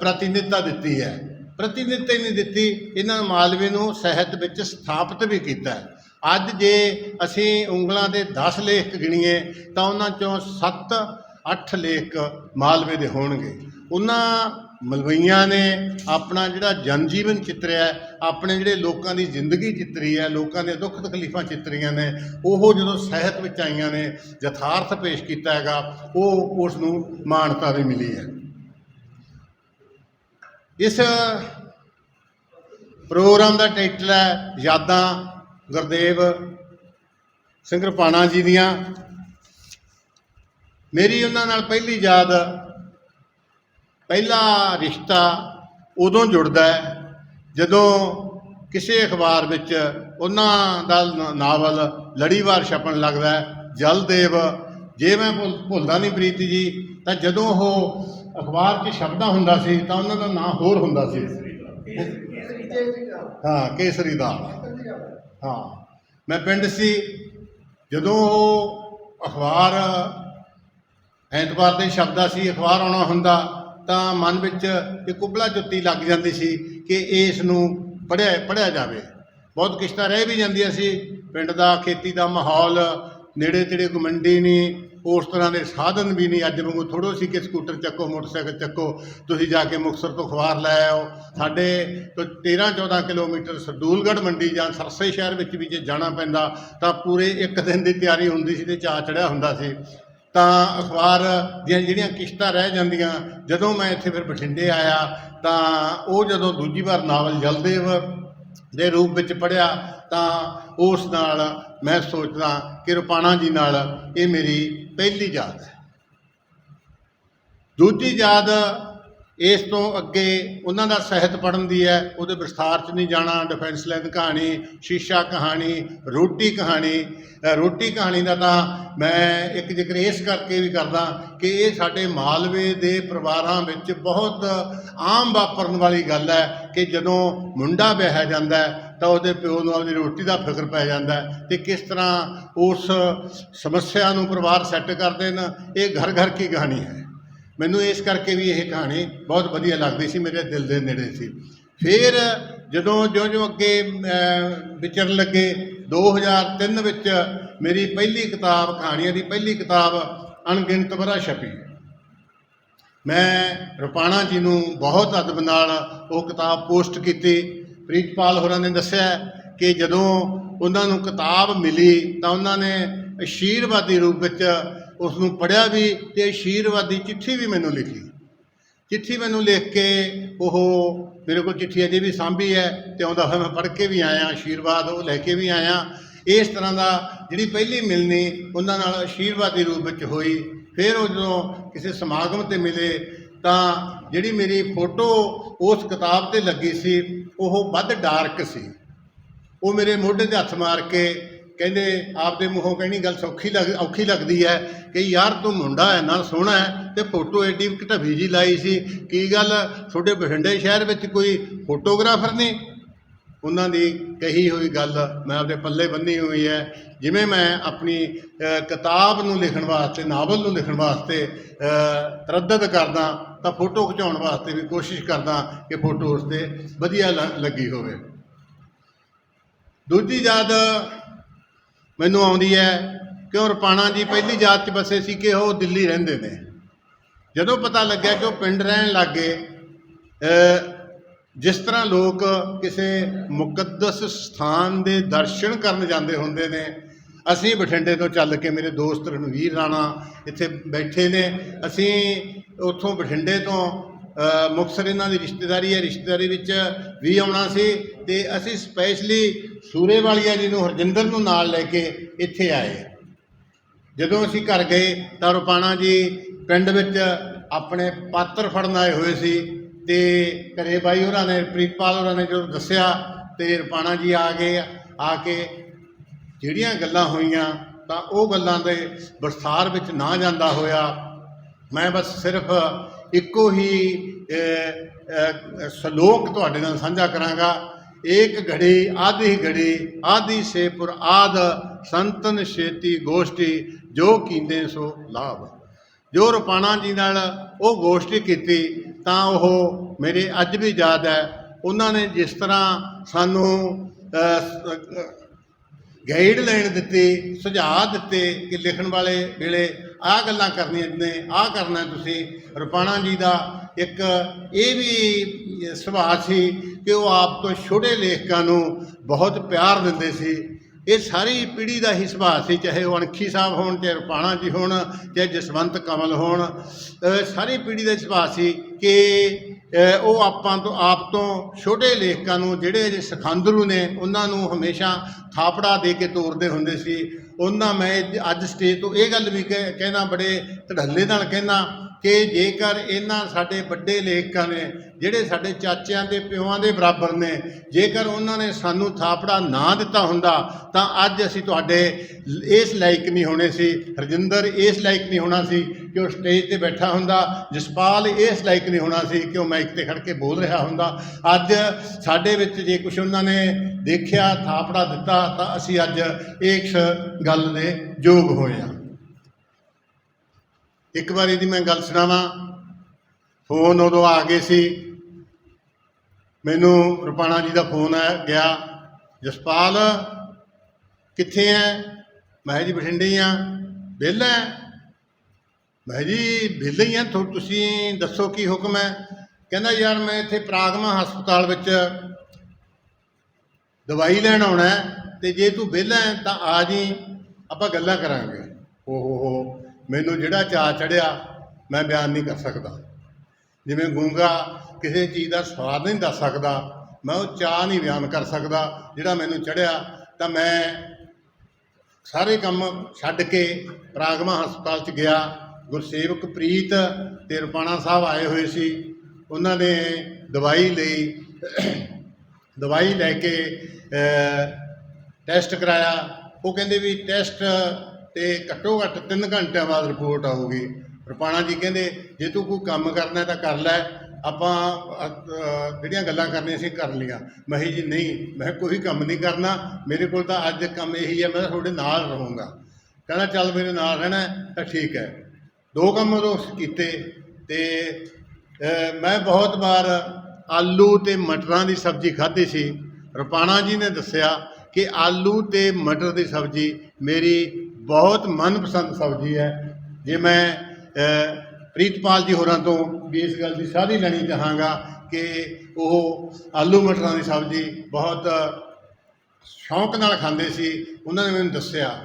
[SPEAKER 2] ਪ੍ਰਤੀਨਿਧਤਾ ਦਿੱਤੀ ਹੈ। ਪ੍ਰਤੀਨਿਧਤਾ ਨਹੀਂ ਦਿੱਤੀ ਇਹਨਾਂ ਮਾਲਵੇ ਨੂੰ ਸਾਹਿਤ ਵਿੱਚ ਸਥਾਪਿਤ ਵੀ ਕੀਤਾ ਅੱਜ ਜੇ ਅਸੀਂ ਉਂਗਲਾਂ ਦੇ 10 ਲੇਖ ਗਿਣੀਏ ਤਾਂ ਉਹਨਾਂ ਚੋਂ 7 8 ਲੇਖ ਮਾਲਵੇ ਦੇ ਹੋਣਗੇ। ਉਹਨਾਂ ਮਲਵਈਆਂ ਨੇ ਆਪਣਾ ਜਿਹੜਾ ਜਨਜੀਵਨ ਚਿੱਤਰਿਆ ਆਪਣੇ ਜਿਹੜੇ ਲੋਕਾਂ ਦੀ ਜ਼ਿੰਦਗੀ ਚਿੱਤਰੀ ਹੈ, ਲੋਕਾਂ ਦੇ ਦੁੱਖ ਤਕਲੀਫਾਂ ਚਿੱਤਰੀਆਂ ਨੇ, ਉਹ ਜਦੋਂ ਸਾਹਿਤ ਵਿੱਚ ਆਈਆਂ ਨੇ, ਯਥਾਰਥ ਪੇਸ਼ ਕੀਤਾ ਹੈਗਾ, ਉਹ ਉਸ ਨੂੰ ਮਾਨਤਾ ਵੀ ਮਿਲੀ ਹੈ। ਇਸ ਪ੍ਰੋਗਰਾਮ ਦਾ ਟਾਈਟਲ ਹੈ, ਯਾਦਾਂ ਗੁਰਦੇਵ ਸਿੰਘ ਰਪਾਣਾ ਜੀ ਦੀਆਂ। ਮੇਰੀ ਉਹਨਾਂ ਨਾਲ ਪਹਿਲੀ ਯਾਦ ਪਹਿਲਾ ਰਿਸ਼ਤਾ ਉਦੋਂ ਜੁੜਦਾ ਹੈ ਜਦੋਂ ਕਿਸੇ ਅਖਬਾਰ ਵਿੱਚ ਉਹਨਾਂ ਦਾ ਨਾਵਲ ਲੜੀਵਾਰ ਛਪਣ ਲੱਗਦਾ ਹੈ, ਜਲਦੇਵ, ਜੇ ਮੈਂ ਭੁੱਲ- ਭੁੱਲਦਾ ਨਹੀਂ ਪ੍ਰੀਤ ਜੀ, ਤਾਂ ਜਦੋਂ ਉਹ ਅਖਬਾਰ 'ਚ ਛਪਦਾ ਹੁੰਦਾ ਸੀ, ਤਾਂ ਉਹਨਾਂ ਦਾ ਨਾਂ ਹੋਰ ਹੁੰਦਾ ਸੀ। ਹਾਂ, ਕੇਸਰੀ ਦਾ। ਹਾਂ, ਮੈਂ ਪਿੰਡ ਸੀ, ਜਦੋਂ ਉਹ ਅਖਬਾਰ ਐਤਵਾਰ ਦੇ ਸ਼ਬਦਾ ਸੀ, ਅਖਬਾਰ ਆਉਣਾ ਹੁੰਦਾ ਤਾਂ ਮਨ ਵਿੱਚ ਇੱਕ ਕੁਬਲਾ ਜੁੱਤੀ ਲੱਗ ਜਾਂਦੀ ਸੀ ਕਿ ਇਸ ਨੂੰ ਪੜ੍ਹਿਆ ਪੜ੍ਹਿਆ ਜਾਵੇ। ਬਹੁਤ ਕਿਸ਼ਤਾਂ ਰਹਿ ਵੀ ਜਾਂਦੀਆਂ ਸੀ। ਪਿੰਡ ਦਾ, ਖੇਤੀ ਦਾ ਮਾਹੌਲ, ਨੇੜੇ ਤੇੜੇ ਕੋਈ ਮੰਡੀ ਨਹੀਂ, ਉਸ ਤਰ੍ਹਾਂ ਦੇ ਸਾਧਨ ਵੀ ਨਹੀਂ। ਅੱਜ ਵਾਂਗੂ ਥੋੜੋ ਸੀ ਕਿ ਸਕੂਟਰ ਚੱਕੋ, ਮੋਟਰਸਾਈਕਲ ਚੱਕੋ, ਤੁਸੀਂ ਜਾ ਕੇ ਮੁਕਤਸਰ ਤੋਂ ਖਵਾਰ ਲੈ ਆਓ। ਸਾਡੇ ਤੋਂ 13 14 ਕਿਲੋਮੀਟਰ ਸਰਦੂਲਗੜ੍ਹ ਮੰਡੀ ਜਾਂ ਸਰਸੇ ਸ਼ਹਿਰ ਵਿੱਚ ਵੀ ਜੇ ਜਾਣਾ ਪੈਂਦਾ, ਤਾਂ ਪੂਰੇ ਇੱਕ ਦਿਨ ਦੀ ਤਿਆਰੀ ਹੁੰਦੀ ਸੀ ਤੇ ਚਾਅ ਚੜਿਆ ਹੁੰਦਾ ਸੀ। ਤਾਂ ਅਖਬਾਰ ਦੀਆਂ ਜਿਹੜੀਆਂ ਕਿਸ਼ਤਾਂ ਰਹਿ ਜਾਂਦੀਆਂ, ਜਦੋਂ ਮੈਂ ਇੱਥੇ ਫਿਰ ਬਠਿੰਡੇ ਆਇਆ, ਤਾਂ ਉਹ ਜਦੋਂ ਦੂਜੀ ਵਾਰ ਨਾਵਲ ਜਲਦੇਵ ਦੇ ਰੂਪ ਵਿੱਚ ਪੜ੍ਹਿਆ, ਤਾਂ ਉਸ ਨਾਲ ਮੈਂ ਸੋਚਦਾ ਕਿ ਰੁਪਾਣਾ ਜੀ ਨਾਲ ਇਹ ਮੇਰੀ ਪਹਿਲੀ ਯਾਦ ਹੈ। ਦੂਜੀ ਯਾਦ ਇਸ ਤੋਂ ਅੱਗੇ ਉਹਨਾਂ ਦਾ ਸਾਹਿਤ ਪੜ੍ਹਨ ਦੀ ਹੈ, ਉਹਦੇ ਵਿਸਥਾਰ 'ਚ ਨਹੀਂ ਜਾਣਾ ਡਿਫੈਂਸ ਲਾਈਨ ਕਹਾਣੀ, ਸ਼ੀਸ਼ਾ ਕਹਾਣੀ, ਰੋਟੀ ਕਹਾਣੀ ਰੋਟੀ ਕਹਾਣੀ ਦਾ ਤਾਂ ਮੈਂ ਇੱਕ ਜ਼ਿਕਰ ਇਸ ਕਰਕੇ ਵੀ ਕਰਦਾ ਕਿ ਇਹ ਸਾਡੇ ਮਾਲਵੇ ਦੇ ਪਰਿਵਾਰਾਂ ਵਿੱਚ ਬਹੁਤ ਆਮ ਵਾਪਰਨ ਵਾਲੀ ਗੱਲ ਹੈ ਕਿ ਜਦੋਂ ਮੁੰਡਾ ਵਿਆਹਿਆ ਜਾਂਦਾ ਤਾਂ ਉਹਦੇ ਪਿਓ ਨੂੰ ਆਪਣੀ ਰੋਟੀ ਦਾ ਫਿਕਰ ਪੈ ਜਾਂਦਾ ਹੈ ਤੇ ਕਿਸ ਤਰ੍ਹਾਂ ਉਸ ਸਮੱਸਿਆ ਨੂੰ ਪਰਿਵਾਰ ਸੈੱਟ ਕਰਦੇ ਨੇ ਇਹ ਘਰ ਘਰ ਕੀ ਕਹਾਣੀ ਹੈ। ਮੈਨੂੰ ਇਸ ਕਰਕੇ ਵੀ ਇਹ ਕਹਾਣੀ ਬਹੁਤ ਵਧੀਆ ਲੱਗਦੀ ਸੀ, ਮੇਰੇ ਦਿਲ ਦੇ ਨੇੜੇ ਸੀ। ਫਿਰ ਜਦੋਂ ਜਿਉਂ ਜਿਉਂ ਅੱਗੇ ਵਿਚਰਨ ਲੱਗੇ 2003 ਵਿੱਚ ਮੇਰੀ ਪਹਿਲੀ ਕਿਤਾਬ, ਕਹਾਣੀਆਂ ਦੀ ਪਹਿਲੀ ਕਿਤਾਬ, ਅਣਗਿਣਤ ਵਰਾ ਛਪੀ। ਮੈਂ ਰੁਪਾਣਾ ਜੀ ਨੂੰ ਬਹੁਤ ਅਦਬ ਨਾਲ ਉਹ ਕਿਤਾਬ ਪੋਸਟ ਕੀਤੀ। ਪ੍ਰੀਤਪਾਲ ਹੋਰਾਂ ਨੇ ਦੱਸਿਆ ਕਿ ਜਦੋਂ ਉਹਨਾਂ ਨੂੰ ਕਿਤਾਬ ਮਿਲੀ ਤਾਂ ਉਹਨਾਂ ਨੇ ਅਸ਼ੀਰਵਾਦੀ ਰੂਪ ਵਿੱਚ ਉਸ ਨੂੰ ਪੜ੍ਹਿਆ ਵੀ ਤੇ ਅਸ਼ੀਰਵਾਦੀ ਚਿੱਠੀ ਵੀ ਮੈਨੂੰ ਲਿਖੀ। ਚਿੱਠੀ ਮੈਨੂੰ ਲਿਖ ਕੇ ਉਹ ਮੇਰੇ ਕੋਲ ਚਿੱਠੀ ਅਜੇ ਵੀ ਸਾਂਭੀ ਹੈ ਤੇ ਆਉਂਦਾ ਹੋਇਆ ਮੈਂ ਪੜ੍ਹ ਕੇ ਵੀ ਆਇਆ ਆਸ਼ੀਰਵਾਦ ਉਹ ਲੈ ਕੇ ਵੀ ਆਇਆ। ਇਸ ਤਰ੍ਹਾਂ ਦਾ ਜਿਹੜੀ ਪਹਿਲੀ ਮਿਲਣੀ ਉਹਨਾਂ ਨਾਲ ਆਸ਼ੀਰਵਾਦੀ ਰੂਪ ਵਿੱਚ ਹੋਈ। ਫਿਰ ਉਹ ਜਦੋਂ ਕਿਸੇ ਸਮਾਗਮ ਤੇ ਮਿਲੇ ਤਾਂ ਜਿਹੜੀ ਮੇਰੀ ਫੋਟੋ ਉਸ ਕਿਤਾਬ ਤੇ ਲੱਗੀ ਸੀ, ਉਹ ਵੱਧ ਡਾਰਕ ਸੀ। ਉਹ ਮੇਰੇ ਮੋਢੇ ਤੇ ਹੱਥ ਮਾਰ ਕੇ ਕਹਿੰਦੇ ਆਪਦੇ ਮੂੰਹੋਂ ਕਹਿਣੀ ਗੱਲ ਸੌਖੀ ਲੱਗ ਔਖੀ ਲੱਗਦੀ ਹੈ ਕਿ ਯਾਰ ਤੂੰ ਮੁੰਡਾ ਹੈ ਨਾਲ ਸੋਹਣਾ ਹੈ ਤੇ ਫੋਟੋ ਐਡੀ ਢਵੀ ਜੀ ਲਾਈ ਸੀ। ਕੀ ਗੱਲ? ਤੁਹਾਡੇ ਬਠਿੰਡੇ ਸ਼ਹਿਰ ਵਿੱਚ ਕੋਈ ਫੋਟੋਗ੍ਰਾਫਰ ਨਹੀਂ ਉਹਨਾਂ ਦੀ ਕਹੀ ਹੋਈ ਗੱਲ ਮੈਂ ਆਪਦੇ ਪੱਲੇ ਬੰਨੀ ਹੋਈ ਹੈ। ਜਿਵੇਂ ਮੈਂ ਆਪਣੀ ਕਿਤਾਬ ਨੂੰ ਲਿਖਣ ਵਾਸਤੇ ਨਾਵਲ ਨੂੰ ਲਿਖਣ ਵਾਸਤੇ ਅ, ਤਰੱਦਦ ਕਰਦਾ ਤਾਂ ਫੋਟੋ ਖਿਚਾਉਣ ਵਾਸਤੇ ਵੀ ਕੋਸ਼ਿਸ਼ ਕਰਦਾ ਕਿ ਫੋਟੋ ਉਸ ਤੇ ਵਧੀਆ ਲ- ਲੱਗੀ ਹੋਵੇ। ਦੂਜੀ ਯਾਦ ਮੈਨੂੰ ਆਉਂਦੀ ਹੈ ਕਿ ਉਹ ਰਪਾਣਾ ਜੀ ਪਹਿਲੀ ਜਾਤ 'ਚ ਬਸੇ ਸੀ ਕਿ ਉਹ ਦਿੱਲੀ ਰਹਿੰਦੇ ਨੇ। ਜਦੋਂ ਪਤਾ ਲੱਗਿਆ ਕਿ ਉਹ ਪਿੰਡ ਰਹਿਣ ਲੱਗੇ ਅ, ਜਿਸ ਤਰ੍ਹਾਂ ਲੋਕ ਕਿਸੇ ਮੁਕੱਦਸ ਸਥਾਨ ਦੇ ਦਰਸ਼ਨ ਕਰਨ ਜਾਂਦੇ ਹੁੰਦੇ ਨੇ ਅਸੀਂ ਬਠਿੰਡੇ ਤੋਂ ਚੱਲ ਕੇ ਮੇਰੇ ਦੋਸਤ ਰਣਵੀਰ ਰਾਣਾ ਇੱਥੇ ਬੈਠੇ ਨੇ। ਅਸੀਂ ਉੱਥੋਂ ਬਠਿੰਡੇ ਤੋਂ ਅ, ਮੁਕਤਸਰ ਇਹਨਾਂ ਦੀ ਰਿਸ਼ਤੇਦਾਰੀ ਹੈ ਰਿਸ਼ਤੇਦਾਰੀ ਵਿੱਚ ਵੀ ਆਉਣਾ ਸੀ ਤੇ ਅਸੀਂ ਸਪੈਸ਼ਲੀ ਸੂਰੇ ਵਾਲੀਆ ਜੀ ਨੂੰ ਹਰਜਿੰਦਰ ਨੂੰ ਨਾਲ ਲੈ ਕੇ ਇੱਥੇ ਆਏ। ਜਦੋਂ ਅਸੀਂ ਘਰ ਗਏ ਤਾਂ ਰੁਪਾਣਾ ਜੀ ਪਿੰਡ ਵਿੱਚ ਆਪਣੇ ਪਾਤਰ ਫੜਨ ਆਏ ਹੋਏ ਸੀ ਤੇ ਘਰੇ ਬਾਈ ਹੋਰਾਂ ਨੇ ਪ੍ਰੀਤਪਾਲ ਹੋਰਾਂ ਨੇ ਜਦੋਂ ਦੱਸਿਆ ਤੇ ਰੁਪਾਣਾ ਜੀ ਆ ਗਏ ਆ ਕੇ ਜਿਹੜੀਆਂ ਗੱਲਾਂ ਹੋਈਆਂ ਤਾਂ ਉਹ ਗੱਲਾਂ ਦੇ ਵਿਸਥਾਰ ਵਿੱਚ ਨਾ ਜਾਂਦਾ ਹੋਇਆ। ਮੈਂ ਬਸ ਸਿਰਫ ਇੱਕੋ ਹੀ ਸ਼ਲੋਕ ਤੁਹਾਡੇ ਨਾਲ ਸਾਂਝਾ ਕਰਾਂਗਾ। ਏਕ ਘੜੀ ਆਧੀ ਘੜੀ ਆਧੀ ਸ਼ੇਪੁਰ ਆਦ ਸੰਤਨ ਛੇਤੀ ਗੋਸ਼ਟੀ ਜੋ ਕੀਂਦੇ ਸੋ ਲਾਭ। ਜੋ ਰੁਪਾਣਾ ਜੀ ਨਾਲ ਉਹ ਗੋਸ਼ਟੀ ਕੀਤੀ ਤਾਂ ਉਹ ਮੇਰੇ ਅੱਜ ਵੀ ਯਾਦ ਹੈ। ਉਹਨਾਂ ਨੇ ਜਿਸ ਤਰ੍ਹਾਂ ਸਾਨੂੰ ਅ, ਗਾਈਡ ਲਾਈਨ ਦਿੱਤੀ ਸੁਝਾਅ ਦਿੱਤੇ ਕਿ ਲਿਖਣ ਵਾਲੇ ਵੇਲੇ ਆਹ ਗੱਲਾਂ ਕਰਨੀਆਂ ਨੇ, ਆਹ ਕਰਨਾ ਤੁਸੀਂ। ਰੁਪਾਣਾ ਜੀ ਦਾ ਇੱਕ ਇਹ ਵੀ ਸੁਭਾਅ ਸੀ ਕਿ ਉਹ ਆਪ ਤੋਂ ਛੋਟੇ ਲੇਖਕਾਂ ਨੂੰ ਬਹੁਤ ਪਿਆਰ ਦਿੰਦੇ ਸੀ। ਇਹ ਸਾਰੀ ਪੀੜ੍ਹੀ ਦਾ ਹੀ ਸੁਭਾਅ ਸੀ, ਚਾਹੇ ਉਹ ਅਣਖੀ ਸਾਹਿਬ ਹੋਣ, ਚਾਹੇ ਰੁਪਾਣਾ ਜੀ ਹੋਣ, ਚਾਹੇ ਜਸਵੰਤ ਕਮਲ ਹੋਣ। ਸਾਰੀ ਪੀੜ੍ਹੀ ਦਾ ਸੁਭਾਅ ਸੀ ਕਿ ਉਹ ਆਪਾਂ ਤੋਂ, ਆਪ ਤੋਂ ਛੋਟੇ ਲੇਖਕਾਂ ਨੂੰ, ਜਿਹੜੇ ਅਜੇ ਸਿਖਾਂਦਰੂ ਨੇ, ਉਹਨਾਂ ਨੂੰ ਹਮੇਸ਼ਾ ਥਾਪੜਾ ਦੇ ਕੇ ਤੋਰਦੇ ਹੁੰਦੇ ਸੀ। ਉਹਨਾਂ ਮੈਂ ਅੱਜ ਸਟੇਜ ਤੋਂ ਇਹ ਗੱਲ ਵੀ ਕਹਿ- ਕਹਿਣਾ ਬੜੇ ਧੜੱਲੇ ਨਾਲ ਕਹਿਣਾ ਕਿ ਜੇਕਰ ਇਹਨਾਂ ਸਾਡੇ ਵੱਡੇ ਲੇਖਕਾਂ ਨੇ, ਜਿਹੜੇ ਸਾਡੇ ਚਾਚਿਆਂ ਦੇ ਪਿਓਾਂ ਦੇ ਬਰਾਬਰ ਨੇ, ਜੇਕਰ ਉਹਨਾਂ ਨੇ ਸਾਨੂੰ ਥਾਪੜਾ ਨਾ ਦਿੱਤਾ ਹੁੰਦਾ, ਤਾਂ ਅੱਜ ਅਸੀਂ ਤੁਹਾਡੇ ਇਸ ਲਾਇਕ ਨਹੀਂ ਹੋਣੇ ਸੀ। ਹਰਜਿੰਦਰ ਇਸ ਲਾਇਕ ਨਹੀਂ ਹੋਣਾ ਸੀ ਕਿ ਉਹ ਸਟੇਜ ਤੇ ਬੈਠਾ ਹੁੰਦਾ, ਜਸਪਾਲ ਇਸ ਲਾਇਕ ਨਹੀਂ ਹੋਣਾ ਸੀ ਕਿ ਉਹ ਮਾਈਕ ਤੇ ਖੜ ਕੇ ਬੋਲ ਰਿਹਾ ਹੁੰਦਾ। ਅੱਜ ਸਾਡੇ ਵਿੱਚ ਜੇ ਕੁਝ ਉਹਨਾਂ ਨੇ ਦੇਖਿਆ, ਥਾਪੜਾ ਦਿੱਤਾ, ਤਾਂ ਅਸੀਂ ਅੱਜ ਇਸ ਗੱਲ ਦੇ ਯੋਗ ਹੋਏ ਹਾਂ। ਇੱਕ ਵਾਰੀ ਦੀ ਮੈਂ ਗੱਲ ਸੁਣਾਵਾਂ। ਫੋਨ ਉਦੋਂ ਆ ਗਏ ਸੀ। ਮੈਨੂੰ ਰੁਪਾਣਾ ਜੀ ਦਾ ਫੋਨ ਆ, ਗਿਆ, ਜਸਪਾਲ, ਕਿੱਥੇ ਐ? ਮੈਂ ਜੀ ਬਠਿੰਡੇ ਹੀ ਆ। ਵਿਹਲਾ ਮੈਂ ਜੀ ਵਿਹਲਾ ਹੀ ਆ। ਤੁਸੀਂ ਦੱਸੋ ਕੀ ਹੁਕਮ ਹੈ ਕਹਿੰਦਾ, ਯਾਰ ਮੈਂ ਇੱਥੇ ਪ੍ਰਾਗਮਾ ਹਸਪਤਾਲ ਵਿੱਚ ਦਵਾਈ ਲੈਣ ਆਉਣਾ ਹੈ ਤੇ ਜੇ ਤੂੰ ਵਿਹਲਾ ਹੈ ਤਾਂ ਆ ਜੀ, ਆਪਾਂ ਗੱਲਾਂ ਕਰਾਂਗੇ। ਓ ਹੋ ਹੋ। ਮੈਨੂੰ ਜਿਹੜਾ ਚਾਅ ਚੜਿਆ, ਮੈਂ ਬਿਆਨ ਨਹੀਂ ਕਰ ਸਕਦਾ। ਜਿਵੇਂ ਗੂੰਗਾ ਕਿਸੇ ਚੀਜ਼ ਦਾ ਸਵਾਦ ਨਹੀਂ ਦੱਸ ਸਕਦਾ, ਮੈਂ ਉਹ ਚਾਹ ਨਹੀਂ ਬਿਆਨ ਕਰ ਸਕਦਾ, ਜਿਹੜਾ ਮੈਨੂੰ ਚੜਿਆ, ਤਾਂ ਮੈਂ ਸਾਰੇ ਕੰਮ ਛੱਡ ਕੇ ਪ੍ਰਾਗਮਾ ਹਸਪਤਾਲ 'ਚ ਗਿਆ। ਗੁਰਸੇਵਕ ਪ੍ਰੀਤ ਤੇ ਰੁਪਾਣਾ ਸਾਹਿਬ ਆਏ ਹੋਏ ਸੀ। ਉਹਨਾਂ ਨੇ ਦਵਾਈ ਲਈ, ਦਵਾਈ ਲੈ ਕੇ ਟੈਸਟ ਕਰਾਇਆ। ਉਹ ਕਹਿੰਦੇ ਵੀ ਟੈਸਟ ਤੇ ਘੱਟੋ ਘੱਟ 3 ਘੰਟਿਆਂ ਬਾਅਦ ਰਿਪੋਰਟ ਆਊਗੀ। ਰੁਪਾਣਾ ਜੀ ਕਹਿੰਦੇ, ਜੇ ਤੂੰ ਕੋਈ ਕੰਮ ਕਰਨਾ ਤਾਂ ਕਰ ਲੈ। ਆਪਾਂ ਜਿਹੜੀਆਂ ਗੱਲਾਂ ਕਰਨੀਆਂ ਸੀ ਕਰ ਲਈਆਂ। ਮੈਂ ਜੀ, ਨਹੀਂ, ਮੈਂ ਕੋਈ ਕੰਮ ਨਹੀਂ ਕਰਨਾ। ਮੇਰੇ ਕੋਲ ਤਾਂ ਅੱਜ ਕੰਮ ਇਹੀ ਹੈ, ਮੈਂ ਤੁਹਾਡੇ ਨਾਲ ਰਹੂੰਗਾ। ਕਹਿੰਦਾ, ਚੱਲ ਮੇਰੇ ਨਾਲ ਰਹਿਣਾ ਤਾਂ ਠੀਕ ਹੈ। ਦੋ ਕੰਮ ਉਦੋਂ ਕੀਤੇ ਤੇ ਮੈਂ ਬਹੁਤ ਵਾਰ ਆਲੂ ਤੇ ਮਟਰਾਂ ਦੀ ਸਬਜ਼ੀ ਖਾਧੀ ਸੀ। ਰੁਪਾਣਾ ਜੀ ਨੇ ਦੱਸਿਆ ਕਿ ਆਲੂ ਤੇ ਮਟਰ ਦੀ ਸਬਜ਼ੀ ਮੇਰੀ ਬਹੁਤ ਮਨਪਸੰਦ ਸਬਜ਼ੀ ਹੈ। ਜੇ ਮੈਂ ਪ੍ਰੀਤਪਾਲ ਜੀ ਹੋਰਾਂ ਤੋਂ ਵੀ ਇਸ ਗੱਲ ਦੀ ਸਾਰੀ ਲੈਣੀ ਚਾਹਾਂਗਾ ਕਿ ਉਹ ਆਲੂ ਮਟਰਾਂ ਦੀ ਸਬਜ਼ੀ ਬਹੁਤ ਸ਼ੌਂਕ ਨਾਲ ਖਾਂਦੇ ਸੀ। ਉਹਨਾਂ ਨੇ ਮੈਨੂੰ ਦੱਸਿਆ।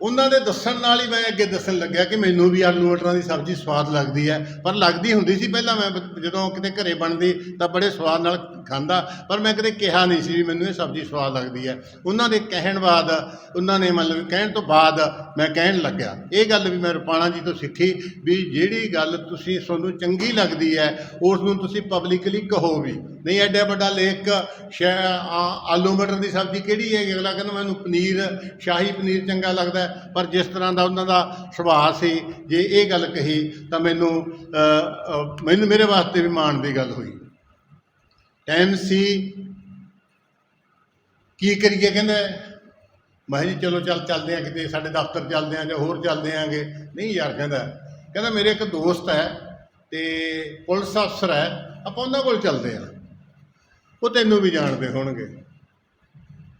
[SPEAKER 2] ਉਹਨਾਂ ਦੇ ਦੱਸਣ ਨਾਲ ਹੀ ਮੈਂ ਅੱਗੇ ਦੱਸਣ ਲੱਗਿਆ ਕਿ ਮੈਨੂੰ ਵੀ ਆਲੂ ਮਟਰਾਂ ਦੀ ਸਬਜ਼ੀ ਸਵਾਦ ਲੱਗਦੀ ਹੈ। ਪਰ ਲੱਗਦੀ ਹੁੰਦੀ ਸੀ ਪਹਿਲਾਂ ਮੈਂ, ਜਦੋਂ ਕਿਤੇ ਘਰੇ ਬਣਦੀ ਤਾਂ ਬੜੇ ਸਵਾਦ ਨਾਲ ਖਾਂਦਾ, ਪਰ ਮੈਂ ਕਦੇ ਕਿਹਾ ਨਹੀਂ ਸੀ ਵੀ ਮੈਨੂੰ ਇਹ ਸਬਜ਼ੀ ਸਵਾਦ ਲੱਗਦੀ ਹੈ। ਉਹਨਾਂ ਦੇ ਕਹਿਣ ਬਾਅਦ, ਉਹਨਾਂ ਨੇ ਮਤਲਬ ਕਹਿਣ ਤੋਂ ਬਾਅਦ ਮੈਂ ਕਹਿਣ ਲੱਗਿਆ। ਇਹ ਗੱਲ ਵੀ ਮੈਂ ਰੁਪਾਣਾ ਜੀ ਤੋਂ ਸਿੱਖੀ ਵੀ ਜਿਹੜੀ ਗੱਲ ਤੁਸੀਂ, ਤੁਹਾਨੂੰ ਚੰਗੀ ਲੱਗਦੀ ਹੈ, ਉਸ ਨੂੰ ਤੁਸੀਂ ਪਬਲਿਕਲੀ ਕਹੋ ਵੀ। ਨਹੀਂ, ਐਡਾ ਵੱਡਾ ਲੇਖ, ਸ਼ੈ- ਆਲੂ ਮਟਰ ਦੀ ਸਬਜ਼ੀ ਕਿਹੜੀ ਹੈ? ਅਗਲਾ ਕਹਿੰਦਾ, ਮੈਨੂੰ ਪਨੀਰ, ਸ਼ਾਹੀ ਪਨੀਰ ਚੰਗਾ ਲੱਗਦਾ ਪਰ ਜਿਸ ਤਰ੍ਹਾਂ ਦਾ ਉਹਨਾਂ ਦਾ ਸੁਭਾਅ ਸੀ, ਜੇ ਇਹ ਗੱਲ ਕਹੀ, ਤਾਂ ਮੈਨੂੰ ਮੈਨੂੰ ਮੇਰੇ ਵਾਸਤੇ ਵੀ ਮਾਣ ਦੀ ਗੱਲ ਹੋਈ। ਟਾਈਮ ਸੀ। ਕੀ ਕਰੀਏ ਕਹਿੰਦਾ, ਮੈਂ ਕਿਹਾ ਜੀ ਚਲੋ ਚੱਲ ਚੱਲਦੇ ਆ ਕਿਤੇ, ਸਾਡੇ ਦਫ਼ਤਰ ਚੱਲਦੇ ਆ ਜਾਂ ਹੋਰ ਚੱਲਦੇ ਆਂਗੇ ਨਹੀਂ ਯਾਰ ਕਹਿੰਦਾ ਕਹਿੰਦਾ ਮੇਰੇ ਇੱਕ ਦੋਸਤ ਹੈ ਤੇ ਪੁਲਿਸ ਅਫਸਰ ਹੈ, ਆਪਾਂ ਉਹਨਾਂ ਕੋਲ ਚੱਲਦੇ ਆ ਉਹ ਤੈਨੂੰ ਵੀ ਜਾਣਦੇ ਹੋਣਗੇ।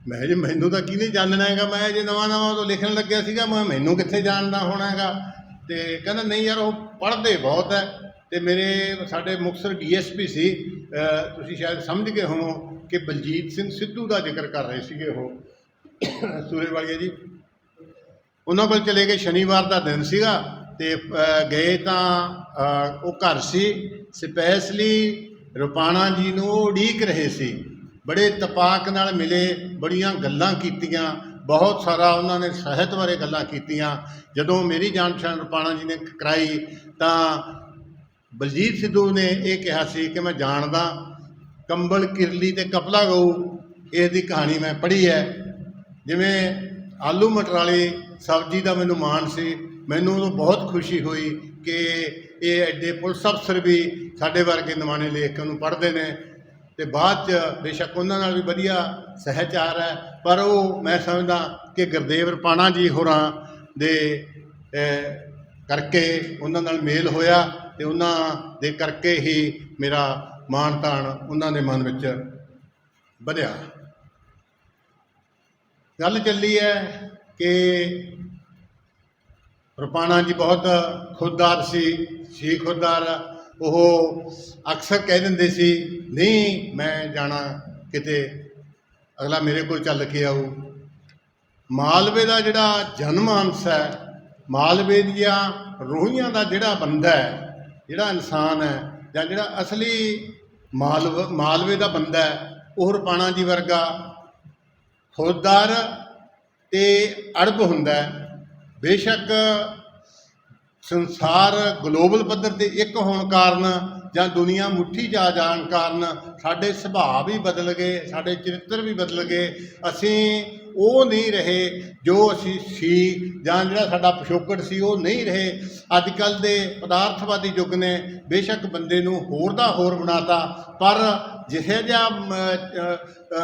[SPEAKER 2] ਮੈਂ ਕਿਹਾ ਜੀ ਮੈਨੂੰ ਤਾਂ ਕਿਹਨੇ ਜਾਣਨਾ ਹੈਗਾ? ਮੈਂ ਜੇ ਨਵਾਂ ਨਵਾਂ ਤੋਂ ਲਿਖਣ ਲੱਗਿਆ ਸੀਗਾ, ਮੈਂ ਮੈਨੂੰ ਕਿੱਥੇ ਜਾਣਦਾ ਹੋਣਾ ਹੈਗਾ? ਤੇ ਕਹਿੰਦਾ, ਨਹੀਂ ਯਾਰ ਉਹ ਪੜ੍ਹਦੇ ਬਹੁਤ ਹੈ। ਤੇ ਮੇਰੇ ਸਾਡੇ ਮੁਕਤਸਰ ਡੀਐਸਪੀ ਸੀ ਤੁਸੀਂ ਸ਼ਾਇਦ ਸਮਝ ਗਏ ਹੋਵੋ ਕਿ ਬਲਜੀਤ ਸਿੰਘ ਸਿੱਧੂ ਦਾ ਜ਼ਿਕਰ ਕਰ ਰਹੇ ਸੀਗੇ ਉਹ, ਸੂਰੇਵਾਲੀਆ ਜੀ। ਉਹਨਾਂ ਕੋਲ ਚਲੇ ਗਏ ਸ਼ਨੀਵਾਰ ਦਾ ਦਿਨ ਸੀਗਾ ਤੇ ਗਏ ਤਾਂ ਉਹ ਘਰ ਸੀ। ਸਪੈਸ਼ਲੀ ਰੁਪਾਣਾ ਜੀ ਨੂੰ ਉਡੀਕ ਰਹੇ ਸੀ। ਬੜੇ ਤਪਾਕ ਨਾਲ ਮਿਲੇ, ਬੜੀਆਂ ਗੱਲਾਂ ਕੀਤੀਆਂ, ਬਹੁਤ ਸਾਰਾ ਉਹਨਾਂ ਨੇ ਸਾਹਿਤ ਬਾਰੇ ਗੱਲਾਂ ਕੀਤੀਆਂ। ਜਦੋਂ ਮੇਰੀ ਜਾਣ ਪਛਾਣ ਰੁਪਾਣਾ ਜੀ ਨੇ ਕਰਾਈ ਤਾਂ ਬਲਜੀਤ ਸਿੱਧੂ ਨੇ ਇਹ ਕਿਹਾ ਸੀ ਕਿ ਮੈਂ ਜਾਣਦਾ ਕੰਬਲ, ਕਿਰਲੀ ਤੇ ਕਪਲਾ ਗਊ ਇਸ ਦੀ ਕਹਾਣੀ ਮੈਂ ਪੜ੍ਹੀ ਹੈ। ਜਿਵੇਂ ਆਲੂ ਮਟਰ ਵਾਲੀ ਸਬਜ਼ੀ ਦਾ ਮੈਨੂੰ ਮਾਣ ਸੀ, ਮੈਨੂੰ ਉਦੋਂ ਬਹੁਤ ਖੁਸ਼ੀ ਹੋਈ ਕਿ ਇਹ ਐਡੇ ਪੁਲਿਸ ਅਫਸਰ ਵੀ ਸਾਡੇ ਵਰਗੇ ਨਵਾਣੇ ਲੇਖ ਨੂੰ ਪੜ੍ਹਦੇ ਨੇ ਤੇ ਬਾਅਦ ਚ ਬੇਸ਼ੱਕ ਉਹਨਾਂ ਨਾਲ ਵੀ ਵਧੀਆ ਸਹਿਚਾਰ ਹੈ। ਪਰ ਉਹ ਮੈਂ ਸਮਝਦਾ ਕਿ ਗੁਰਦੇਵ ਰਪਾਣਾ ਜੀ ਹੋਰਾਂ ਦੇ ਕਰਕੇ ਉਹਨਾਂ ਨਾਲ ਮੇਲ ਹੋਇਆ। ਤੇ ਉਹਨਾਂ ਦੇ ਕਰਕੇ ਹੀ ਮੇਰਾ ਮਾਣ ਤਾਣ ਉਹਨਾਂ ਦੇ ਮਨ ਵਿੱਚ ਵਧਿਆ। ਗੱਲ ਚੱਲੀ ਹੈ ਕਿ ਰੁਪਾਣਾ ਜੀ ਬਹੁਤ ਖੁਦਦਾਰ ਸੀ ਸੀ ਖੁਦਦਾਰ ਉਹ ਅਕਸਰ ਕਹਿ ਦਿੰਦੇ ਸੀ, ਨਹੀਂ, ਮੈਂ ਜਾਣਾ ਕਿਤੇ, ਅਗਲਾ ਮੇਰੇ ਕੋਲ ਚੱਲ ਕੇ ਆਊ। ਮਾਲਵੇ ਦਾ ਜਿਹੜਾ ਜਨਮ ਅੰਸ਼ ਹੈ, ਮਾਲਵੇ ਦੀਆਂ ਰੂਹੀਆਂ ਦਾ ਜਿਹੜਾ ਬੰਦਾ ਹੈ ਜਿਹੜਾ ਇਨਸਾਨ ਹੈ ਜਾਂ ਜਿਹੜਾ ਅਸਲੀ ਮਾਲਵ, ਮਾਲਵੇ ਦਾ ਬੰਦਾ ਹੈ, ਉਹ ਰੁਪਾਣਾ ਜੀ ਵਰਗਾ ਖੁਦਦਾਰ ਤੇ ਅੜਬ ਹੁੰਦਾ ਬੇਸ਼ੱਕ ਸੰਸਾਰ ਗਲੋਬਲ ਪੱਧਰ ਤੇ ਇੱਕ ਹੋਣ ਕਾਰਨ ਜਾਂ ਦੁਨੀਆ ਮੁੱਠੀ ਜਾ ਜਾਣ ਕਾਰਨ ਸਾਡੇ ਸੁਭਾਅ ਵੀ ਬਦਲ ਗਏ, ਸਾਡੇ ਚਰਿੱਤਰ ਵੀ ਬਦਲ ਗਏ, ਅਸੀਂ ਉਹ ਨਹੀਂ ਰਹੇ ਜੋ ਅਸੀਂ ਸੀ ਜਾਂ ਜਿਹੜਾ ਸਾਡਾ ਪਿਛੋਕੜ ਸੀ ਉਹ ਨਹੀਂ ਰਹੇ। ਅੱਜ ਕੱਲ ਦੇ ਪਦਾਰਥਵਾਦੀ ਯੁੱਗ ਨੇ ਬੇਸ਼ੱਕ ਬੰਦੇ ਨੂੰ ਹੋਰ ਦਾ ਹੋਰ ਬਣਾਤਾ, ਪਰ ਜਿਹੇ ਜਿਹਾ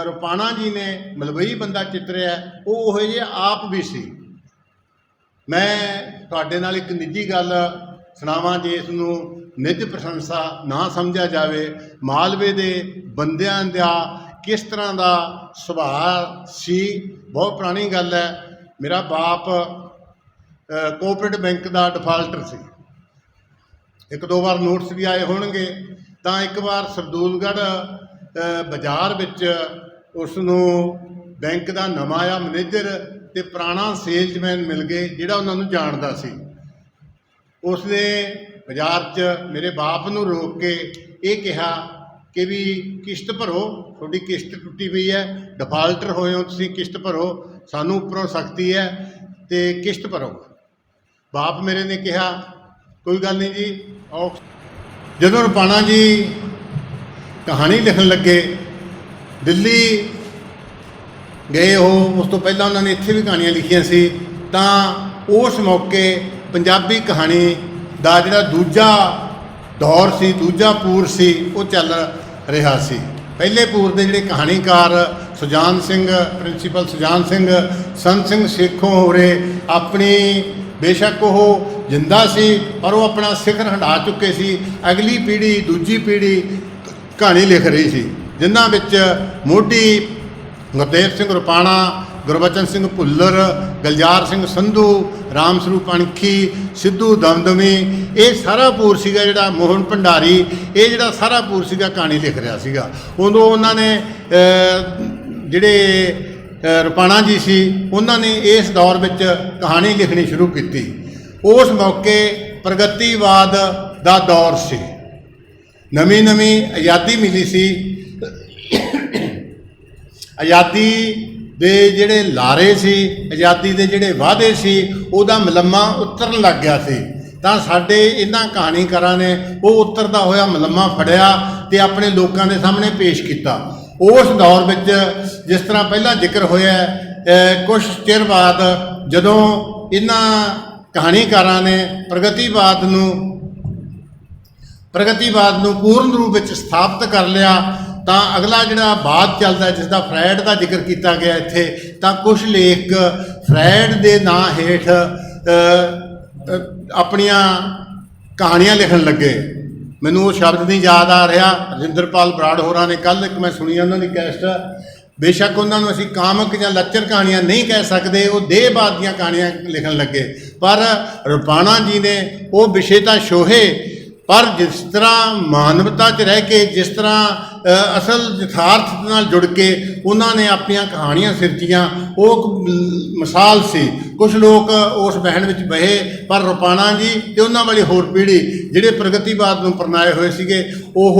[SPEAKER 2] ਰੁਪਾਣਾ ਜੀ ਨੇ ਮਲਵਈ ਬੰਦਾ ਚਿੱਤਰਿਆ, ਉਹ ਉਹੋ ਜਿਹਾ ਆਪ ਵੀ ਸੀ। ਮੈਂ ਤੁਹਾਡੇ ਨਾਲ ਇੱਕ ਨਿੱਜੀ ਗੱਲ ਸੁਣਾਵਾਂ ਜੇ ਇਸ ਨੂੰ ਨਿੱਜ ਪ੍ਰਸ਼ੰਸਾ ਨਾ ਸਮਝਿਆ ਜਾਵੇ, ਮਾਲਵੇ ਦੇ ਬੰਦਿਆਂ ਦਾ ਕਿਸ ਤਰ੍ਹਾਂ ਦਾ ਸੁਭਾਅ ਸੀ? ਬਹੁਤ ਪੁਰਾਣੀ ਗੱਲ ਹੈ। ਮੇਰਾ ਬਾਪ ਕੋਆਪਰੇਟਿਵ ਬੈਂਕ ਦਾ ਡਿਫਾਲਟਰ ਸੀ। ਇੱਕ ਦੋ ਵਾਰ ਨੋਟਸ ਵੀ ਆਏ ਹੋਣਗੇ। ਤਾਂ ਇੱਕ ਵਾਰ ਸਰਦੂਲਗੜ੍ਹ ਬਾਜ਼ਾਰ ਵਿੱਚ ਉਸ ਨੂੰ ਬੈਂਕ ਦਾ ਨਵਾਂ ਆਇਆ ਮੈਨੇਜਰ ਤੇ ਪੁਰਾਣਾ ਸੇਲਜ਼ਮੈਨ ਮਿਲ ਗਏ, ਜਿਹੜਾ ਉਹਨਾਂ ਨੂੰ ਜਾਣਦਾ ਸੀ। ਉਸ ਨੇ ਬਾਜ਼ਾਰ 'ਚ ਮੇਰੇ ਬਾਪ ਨੂੰ ਰੋਕ ਕੇ ਇਹ ਕਿਹਾ ਕਿ ਵੀ ਕਿਸ਼ਤ ਭਰੋ, ਤੁਹਾਡੀ ਕਿਸ਼ਤ ਟੁੱਟੀ ਪਈ ਹੈ ਡਿਫਾਲਟਰ ਹੋਏ ਹੋ ਤੁਸੀਂ, ਕਿਸ਼ਤ ਭਰੋ, ਸਾਨੂੰ ਉੱਪਰੋਂ ਸਖਤੀ ਹੈ ਤੇ ਕਿਸ਼ਤ ਭਰੋ। ਬਾਪ ਮੇਰੇ ਨੇ ਕਿਹਾ, ਕੋਈ ਗੱਲ ਨਹੀਂ ਜੀ, ਆਓ। ਜਦੋਂ ਰੁਪਾਣਾ ਜੀ ਕਹਾਣੀ ਲਿਖਣ ਲੱਗੇ, ਦਿੱਲੀ ਗਏ ਉਹ, ਉਸ ਤੋਂ ਪਹਿਲਾਂ ਉਹਨਾਂ ਨੇ ਇੱਥੇ ਵੀ ਕਹਾਣੀਆਂ ਲਿਖੀਆਂ ਸੀ, ਤਾਂ ਉਸ ਮੌਕੇ ਪੰਜਾਬੀ ਕਹਾਣੀ ਦਾ ਜਿਹੜਾ ਦੂਜਾ ਦੌਰ ਸੀ, ਦੂਜਾ ਪੂਰ ਸੀ, ਉਹ ਚੱਲ ਰਿਹਾ ਸੀ। ਪਹਿਲੇ ਪੂਰ ਦੇ ਜਿਹੜੇ ਕਹਾਣੀਕਾਰ ਸੁਜਾਨ ਸਿੰਘ, ਪ੍ਰਿੰਸੀਪਲ ਸੁਜਾਨ ਸਿੰਘ, ਸੰਤ ਸਿੰਘ ਸੇਖੋਂ ਹੋਰੇ ਆਪਣੀ, ਬੇਸ਼ੱਕ ਉਹ ਜਿੰਦਾ ਸੀ, ਪਰ ਉਹ ਆਪਣਾ ਸਿਖਰ ਹੰਢਾ ਚੁੱਕੇ ਸੀ। ਅਗਲੀ ਪੀੜ੍ਹੀ, ਦੂਜੀ ਪੀੜ੍ਹੀ ਕਹਾਣੀ ਲਿਖ ਰਹੀ ਸੀ, ਜਿਨ੍ਹਾਂ ਵਿੱਚ ਮੋਢੀ ਗੁਰਦੇਵ ਸਿੰਘ ਰੁਪਾਣਾ ਗੁਰਬਚਨ ਸਿੰਘ ਭੁੱਲਰ ਗਲਜਾਰ ਸਿੰਘ ਸੰਧੂ ਰਾਮ ਸਰੂਪ ਅਣਖੀ ਸਿੱਧੂ ਦਮਦਮੀ ਇਹ ਸਾਰਾ ਪੂਰ ਸੀਗਾ ਜਿਹੜਾ ਮੋਹਨ ਭੰਡਾਰੀ ਇਹ ਜਿਹੜਾ ਸਾਰਾ ਪੂਰ ਸੀਗਾ ਕਹਾਣੀ ਲਿਖ ਰਿਹਾ ਸੀਗਾ। ਉਦੋਂ ਉਹਨਾਂ ਨੇ ਜਿਹੜੇ ਅਹ, ਰੁਪਾਣਾ ਜੀ ਸੀ ਉਹਨਾਂ ਨੇ ਇਸ ਦੌਰ ਵਿੱਚ ਕਹਾਣੀ ਲਿਖਣੀ ਸ਼ੁਰੂ ਕੀਤੀ। ਉਸ ਮੌਕੇ ਪ੍ਰਗਤੀਵਾਦ ਦਾ ਦੌਰ ਸੀ। ਨਵੀਂ ਨਵੀਂ ਆਜ਼ਾਦੀ ਮਿਲੀ ਸੀ। ਆਜ਼ਾਦੀ ਦੇ ਜਿਹੜੇ ਲਾਰੇ ਸੀ, ਆਜ਼ਾਦੀ ਦੇ ਜਿਹੜੇ ਵਾਅਦੇ ਸੀ, ਉਹਦਾ ਮਲੰਮਾ ਉਤਰਨ ਲੱਗ ਗਿਆ ਸੀ। ਤਾਂ ਸਾਡੇ ਇਹਨਾਂ ਕਹਾਣੀਕਾਰਾਂ ਨੇ ਉਹ ਉਤਰਦਾ ਹੋਇਆ ਮਲੰਮਾ ਫੜਿਆ ਤੇ ਆਪਣੇ ਲੋਕਾਂ ਦੇ ਸਾਹਮਣੇ ਪੇਸ਼ ਕੀਤਾ। ਉਸ ਦੌਰ ਵਿੱਚ ਜਿਸ ਤਰ੍ਹਾਂ ਪਹਿਲਾਂ ਜ਼ਿਕਰ ਹੋਇਆ ਕੁਝ ਚਿਰ ਬਾਅਦ ਜਦੋਂ ਇਹਨਾਂ ਕਹਾਣੀਕਾਰਾਂ ਨੇ ਪ੍ਰਗਤੀਵਾਦ ਨੂੰ ਪ੍ਰਗਤੀਵਾਦ ਨੂੰ ਪੂਰਨ ਰੂਪ ਵਿੱਚ ਸਥਾਪਿਤ ਕਰ ਲਿਆ ਤਾਂ ਅਗਲਾ ਜਿਹੜਾ ਬਾਅਦ ਚੱਲਦਾ ਜਿਸ ਦਾ ਫਰੈਡ ਦਾ ਜ਼ਿਕਰ ਕੀਤਾ ਗਿਆ ਇੱਥੇ, ਤਾਂ ਕੁਝ ਲੇਖ ਫਰੈਡ ਦੇ ਨਾਂ ਹੇਠ ਆਪਣੀਆਂ ਕਹਾਣੀਆਂ ਲਿਖਣ ਲੱਗੇ। ਮੈਨੂੰ ਉਹ ਸ਼ਬਦ ਨਹੀਂ ਯਾਦ ਆ ਰਿਹਾ। ਰਜਿੰਦਰਪਾਲ ਬਰਾੜ ਹੋਰਾਂ ਨੇ ਕੱਲ ਇੱਕ ਮੈਂ ਸੁਣੀ ਉਹਨਾਂ ਦੀ ਕੈਸਟ ਬੇਸ਼ੱਕ ਉਹਨਾਂ ਨੂੰ ਅਸੀਂ ਕਾਮਕ ਜਾਂ ਲੱਚਰ ਕਹਾਣੀਆਂ ਨਹੀਂ ਕਹਿ ਸਕਦੇ, ਉਹ ਦੇਹਬਾਦ ਦੀਆਂ ਕਹਾਣੀਆਂ ਲਿਖਣ ਲੱਗੇ। ਪਰ ਰੁਪਾਣਾ ਜੀ ਨੇ ਉਹ ਵਿਸ਼ੇ ਤਾਂ ਛੋਹੇ ਪਰ ਜਿਸ ਤਰ੍ਹਾਂ ਮਾਨਵਤਾ 'ਚ ਰਹਿ ਕੇ, ਜਿਸ ਤਰ੍ਹਾਂ ਅਸਲ ਯਥਾਰਥ ਨਾਲ ਜੁੜ ਕੇ ਉਹਨਾਂ ਨੇ ਆਪਣੀਆਂ ਕਹਾਣੀਆਂ ਸਿਰਜੀਆਂ, ਉਹ ਇੱਕ ਮਿਸਾਲ ਸੀ। ਕੁਝ ਲੋਕ ਉਸ ਬਹਿਣ ਵਿੱਚ ਬਹੇ, ਪਰ ਰੁਪਾਣਾ ਜੀ ਤੇ ਉਹਨਾਂ ਵਾਲੀ ਹੋਰ ਪੀੜ੍ਹੀ ਜਿਹੜੇ ਪ੍ਰਗਤੀਵਾਦ ਨੂੰ ਪਰਨਾਏ ਹੋਏ ਸੀਗੇ, ਉਹ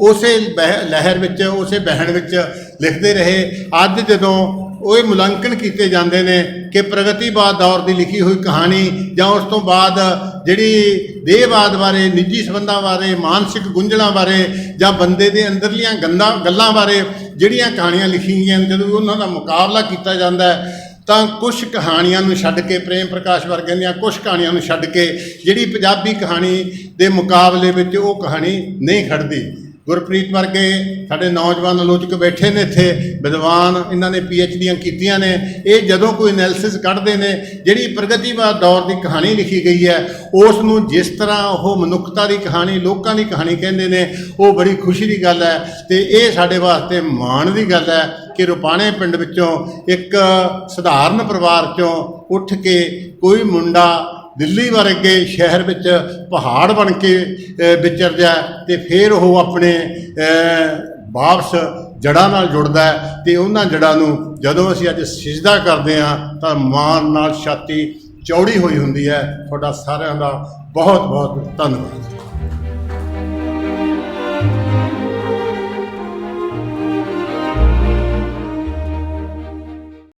[SPEAKER 2] ਉਸੇ ਬਹਿ- ਲਹਿਰ ਵਿੱਚ, ਉਸੇ ਬਹਿਣ ਵਿੱਚ ਲਿਖਦੇ ਰਹੇ। ਅੱਜ ਜਦੋਂ ਉਹ ਇਹ ਮੁਲਾਂਕਣ ਕੀਤੇ ਜਾਂਦੇ ਨੇ ਕਿ ਪ੍ਰਗਤੀਵਾਦ ਦੌਰ ਦੀ ਲਿਖੀ ਹੋਈ ਕਹਾਣੀ ਜਾਂ ਉਸ ਤੋਂ ਬਾਅਦ ਜਿਹੜੀ ਦੇਹਵਾਦ ਬਾਰੇ ਨਿੱਜੀ ਸੰਬੰਧਾਂ ਬਾਰੇ ਮਾਨਸਿਕ ਗੁੰਝਲਾਂ ਬਾਰੇ ਜਾਂ ਬੰਦੇ ਦੇ ਅੰਦਰਲੀਆਂ ਗੰਦਾ ਗੱਲਾਂ ਬਾਰੇ ਜਿਹੜੀਆਂ ਕਹਾਣੀਆਂ ਲਿਖੀਆਂ ਗਈਆਂ ਨੇ, ਜਦੋਂ ਉਹਨਾਂ ਦਾ ਮੁਕਾਬਲਾ ਕੀਤਾ ਜਾਂਦਾ ਹੈ ਤਾਂ ਕੁਝ ਕਹਾਣੀਆਂ ਨੂੰ ਛੱਡ ਕੇ ਪ੍ਰੇਮ ਪ੍ਰਕਾਸ਼ ਵਰਗੇ ਦੀਆਂ ਕੁਝ ਕਹਾਣੀਆਂ ਨੂੰ ਛੱਡ ਕੇ ਜਿਹੜੀ ਪੰਜਾਬੀ ਕਹਾਣੀ ਦੇ ਮੁਕਾਬਲੇ ਵਿੱਚ ਉਹ ਕਹਾਣੀ ਨਹੀਂ ਖੜਦੀ ਗੁਰਪ੍ਰੀਤ ਵਰਗੇ ਸਾਡੇ ਨੌਜਵਾਨ ਆਲੋਚਕ ਬੈਠੇ ਨੇ ਇੱਥੇ, ਵਿਦਵਾਨ ਇਹਨਾਂ ਨੇ ਪੀ ਡੀਆਂ ਕੀਤੀਆਂ ਨੇ। ਇਹ ਜਦੋਂ ਕੋਈ ਐਨਾਲਿਸਿਸ ਕੱਢਦੇ ਨੇ, ਜਿਹੜੀ ਪ੍ਰਗਤੀਵਾਦ ਦੌਰ ਦੀ ਕਹਾਣੀ ਲਿਖੀ ਗਈ ਹੈ, ਉਸ ਨੂੰ ਜਿਸ ਤਰ੍ਹਾਂ ਉਹ ਮਨੁੱਖਤਾ ਦੀ ਕਹਾਣੀ, ਲੋਕਾਂ ਦੀ ਕਹਾਣੀ ਕਹਿੰਦੇ ਨੇ, ਉਹ ਬੜੀ ਖੁਸ਼ੀ ਦੀ ਗੱਲ ਹੈ ਤੇ ਇਹ ਸਾਡੇ ਵਾਸਤੇ ਮਾਣ ਦੀ ਗੱਲ ਹੈ ਕਿ ਰੁਪਾਣੇ ਪਿੰਡ ਵਿੱਚੋਂ ਇੱਕ ਸਧਾਰਨ ਪਰਿਵਾਰ ਚੋਂ ਉੱਠ ਕੇ ਕੋਈ ਮੁੰਡਾ ਦਿੱਲੀ ਵਰਗੇ ਸ਼ਹਿਰ ਵਿੱਚ ਪਹਾੜ ਬਣ ਕੇ ਅ, ਵਿਚਰਦਾ ਹੈ ਤੇ ਫਿਰ ਉਹ ਆਪਣੇ ਵਾਪਸ ਜੜ੍ਹਾਂ ਨਾਲ ਜੁੜਦਾ ਹੈ ਤੇ ਉਹਨਾਂ ਜੜ੍ਹਾਂ ਨੂੰ ਜਦੋਂ ਅਸੀਂ ਅੱਜ ਸਿਜਦਾ ਕਰਦੇ ਹਾਂ ਤਾਂ ਮਾਣ ਨਾਲ ਛਾਤੀ ਚੌੜੀ ਹੋਈ ਹੁੰਦੀ ਹੈ। ਤੁਹਾਡਾ ਸਾਰਿਆਂ ਦਾ ਬਹੁਤ ਬਹੁਤ ਧੰਨਵਾਦ।